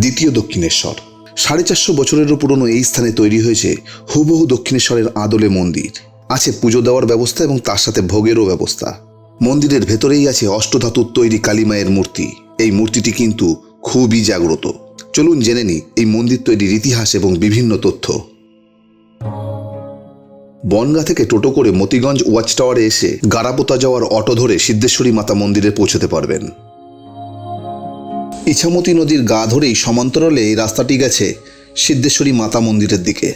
দ্বিতীয় দক্ষিণেশ্বর। সাড়ে চারশো বছরেরও পুরনো এই স্থানে তৈরি হয়েছে হুবহু দক্ষিণেশ্বরের আদলে মন্দির। আছে পুজো দেওয়ার ব্যবস্থা এবং তার সাথে ভোগেরও ব্যবস্থা। মন্দিরের ভেতরেই আছে অষ্টধাতুর তৈরি কালীমায়ের মূর্তি। এই মূর্তিটি কিন্তু খুবই জাগ্রত। চলুন জেনে নিই এই মন্দির তৈরির ইতিহাস এবং বিভিন্ন তথ্য। বনগা থেকে টোটো করে মতিগঞ্জ ওয়াচ টাওয়ারে এসে গারাপোতা যাওয়ার অটো ধরে সিদ্ধেশ্বরী মাতা মন্দিরে পৌঁছতে পারবেন। ইছামতি নদীর গা ধরেই সমান্তরালে এই রাস্তাটি গেছে সিদ্ধেশ্বরী মাতা মন্দিরের দিকে।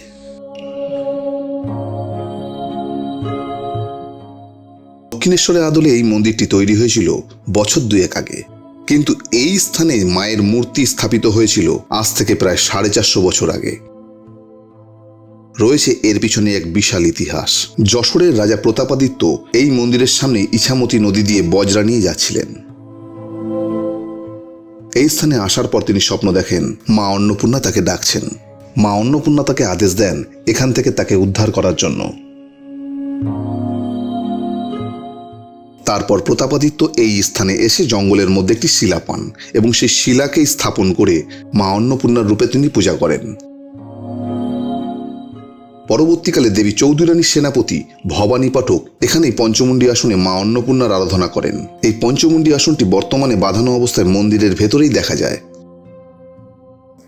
দক্ষিণেশ্বরের আদলে এই মন্দিরটি তৈরি হয়েছিল বছর দুয়েক আগে। কিন্তু এই স্থানে মায়ের মূর্তি স্থাপিত হয়েছিল আজ থেকে প্রায় সাড়ে চারশো বছর আগে। রয়েছে এর পিছনে এক বিশাল ইতিহাস। যশোরের রাজা প্রতাপাদিত্য এই মন্দিরের সামনে ইছামতি নদী দিয়ে বজরা নিয়ে যাচ্ছিলেন। এই স্থানে আসার পর তিনি স্বপ্ন দেখেন, মা অন্নপূর্ণা তাকে ডাকছেন। মা অন্নপূর্ণা তাকে আদেশ দেন এখান থেকে তাকে উদ্ধার করার জন্য। তারপর প্রতাপাদিত্য এই স্থানে এসে জঙ্গলের মধ্যে একটি শিলা পান এবং সেই শিলাকে স্থাপন করে মা অন্নপূর্ণার রূপে তিনি পূজা করেন। পরবর্তীকালে দেবী চৌধুরানীর সেনাপতি ভবানী পাঠক এখানেই পঞ্চমুণ্ডী আসনে মা অন্নপূর্ণার আরাধনা করেন। এই পঞ্চমুণ্ডী আসনটি বর্তমানে বাঁধানো অবস্থায় মন্দিরের ভেতরেই দেখা যায়।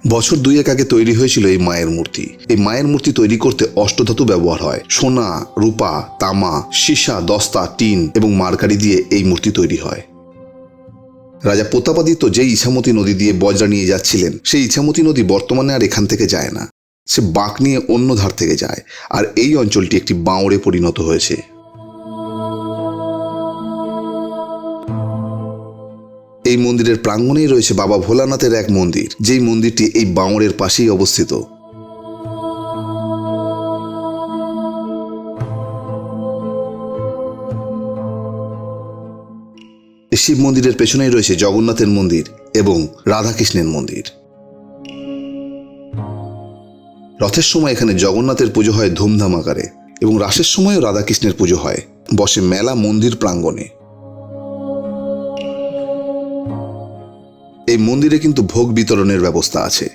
বছর দুয়েক আগে তৈরি হয়েছিল এই মায়ের মূর্তি। এই মায়ের মূর্তি তৈরি করতে অষ্টধাতু ব্যবহার হয়। সোনা, রূপা, তামা, সীসা, দস্তা, টিন এবং মার্কারি দিয়ে এই মূর্তি তৈরি হয়। রাজা প্রতাপাদিত্য যে ইছামতি নদী দিয়ে বজরা নিয়ে যাচ্ছিলেন, সেই ইছামতি নদী বর্তমানে আর এখান থেকে যায় না। সে বাঁক নিয়ে অন্য ধার থেকে যায়, আর এই অঞ্চলটি একটি বাঁওড়ে পরিণত হয়েছে। এই মন্দিরের প্রাঙ্গণেই রয়েছে বাবা ভোলানাথের এক মন্দির, যেই মন্দিরটি এই বাঁওড়ের পাশেই অবস্থিত। শিব মন্দিরের পেছনেই রয়েছে জগন্নাথের মন্দির এবং রাধাকৃষ্ণের মন্দির। রথের সময় এখানে জগন্নাথের পুজো হয় ধুমধাম আকারে এবং রাসের সময়ও রাধাকৃষ্ণের পুজো হয়। বসে মেলা মন্দির প্রাঙ্গণে। এই মন্দিরে কিন্তু ভোগ বিতরণের ব্যবস্থা আছে।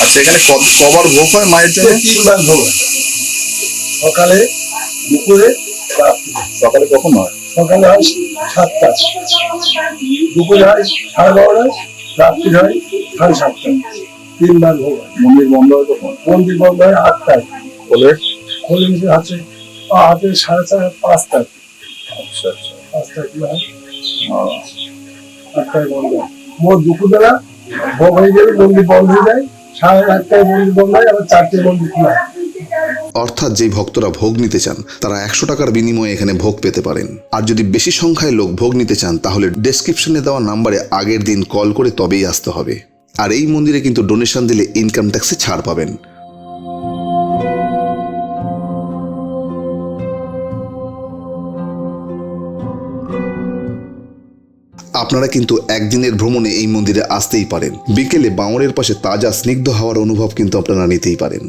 আচ্ছা এখানে ক- কবার ভোগ হয় মায়ের জন্য? তিনবার ভোগ? সকালে দুপুরে সকালে কখন হয়? সকালে হয় সাতটা। দুপুরে হয় সাড়ে বারোটায় রাত্রি হয় সাড়ে সাতটায় হয়। মন্দির বন্ধ হয় কখন? মন্দির বন্ধ হয় আটটায়। আছে হাতে সাড়ে চার পাঁচটায় আচ্ছা আচ্ছা। পাঁচটায় কি হয়? আটটায় বন্ধ মোট দুপুরবেলা ভোগ হয়ে গেলে মন্দির বন্ধ হয়ে যায়। সাড়ে আটটায় মন্দির বন্ধ হয় আবার চারটে মন্দির খোলা অর্থাৎ যেই ভক্তরা ভোগ নিতে চান তারা একশো টাকার বিনিময়ে এখানে ভোগ পেতে পারেন। আর যদি বেশি সংখ্যায় লোক ভোগ নিতে চান তাহলে ডেসক্রিপশনে দেওয়া নাম্বারে আগের দিন কল করে তবেই আসতে হবে। আর এই মন্দিরে কিন্তু ডোনেশন দিলে ইনকাম ট্যাক্সে ছাড় পাবেন। আপনারা কিন্তু একদিনের ভ্রমণে এই মন্দিরে আসতেই পারেন। বিকেলে বাঁওড়ের পাশে তাজা স্নিগ্ধ হওয়ার অনুভব কিন্তু আপনারা নিতেই পারেন।